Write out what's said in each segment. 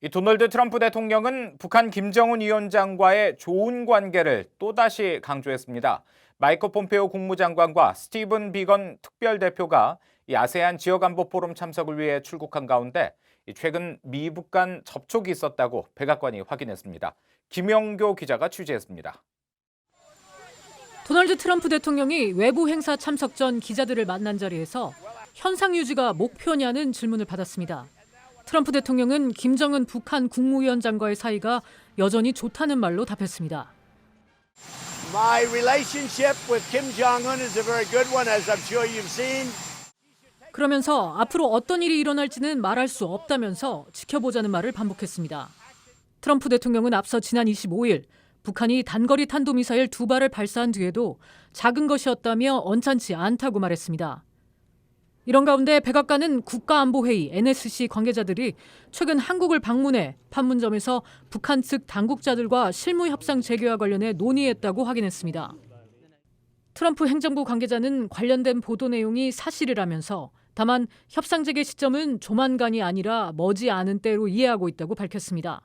이 도널드 트럼프 대통령은 북한 김정은 위원장과의 좋은 관계를 또다시 강조했습니다. 마이크 폼페오 국무장관과 스티븐 비건 특별대표가 이 아세안 지역안보 포럼 참석을 위해 출국한 가운데 이 최근 미북 간 접촉이 있었다고 백악관이 확인했습니다. 김영교 기자가 취재했습니다. 도널드 트럼프 대통령이 외부 행사 참석 전 기자들을 만난 자리에서 현상 유지가 목표냐는 질문을 받았습니다. 트럼프 대통령은 김정은 북한 국무위원장과의 사이가 여전히 좋다는 말로 답했습니다. My relationship with Kim Jong un is a very good one, as I'm sure you've seen. 그러면서 앞으로 어떤 일이 일어날지는 말할 수 없다면서 지켜보자는 말을 반복했습니다. 트럼프 대통령은 앞서 지난 25일 북한이 단거리 탄도미사일 두 발을 발사한 뒤에도 작은 것이었다며 언짢지 않다고 말했습니다. 이런 가운데 백악관은 국가안보회의 NSC 관계자들이 최근 한국을 방문해 판문점에서 북한 측 당국자들과 실무 협상 재개와 관련해 논의했다고 확인했습니다. 트럼프 행정부 관계자는 관련된 보도 내용이 사실이라면서 다만 협상 재개 시점은 조만간이 아니라 머지 않은 때로 이해하고 있다고 밝혔습니다.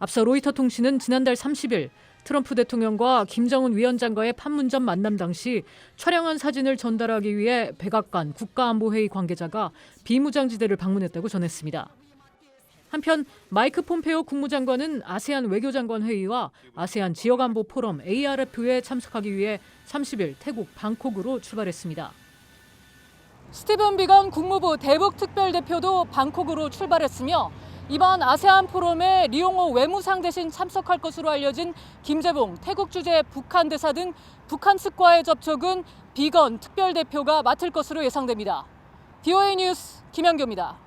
앞서 로이터 통신은 지난달 30일 트럼프 대통령과 김정은 위원장과의 판문점 만남 당시 촬영한 사진을 전달하기 위해 백악관 국가안보회의 관계자가 비무장지대를 방문했다고 전했습니다. 한편 마이크 폼페오 국무장관은 아세안 외교장관 회의와 아세안 지역안보 포럼 ARF에 참석하기 위해 30일 태국 방콕으로 출발했습니다. 스티븐 비건 국무부 대북 특별대표도 방콕으로 출발했으며 이번 아세안 포럼에 리용호 외무상 대신 참석할 것으로 알려진 김재봉 태국 주재 북한 대사 등 북한 측과의 접촉은 비건 특별대표가 맡을 것으로 예상됩니다. DOA 뉴스 김현교입니다.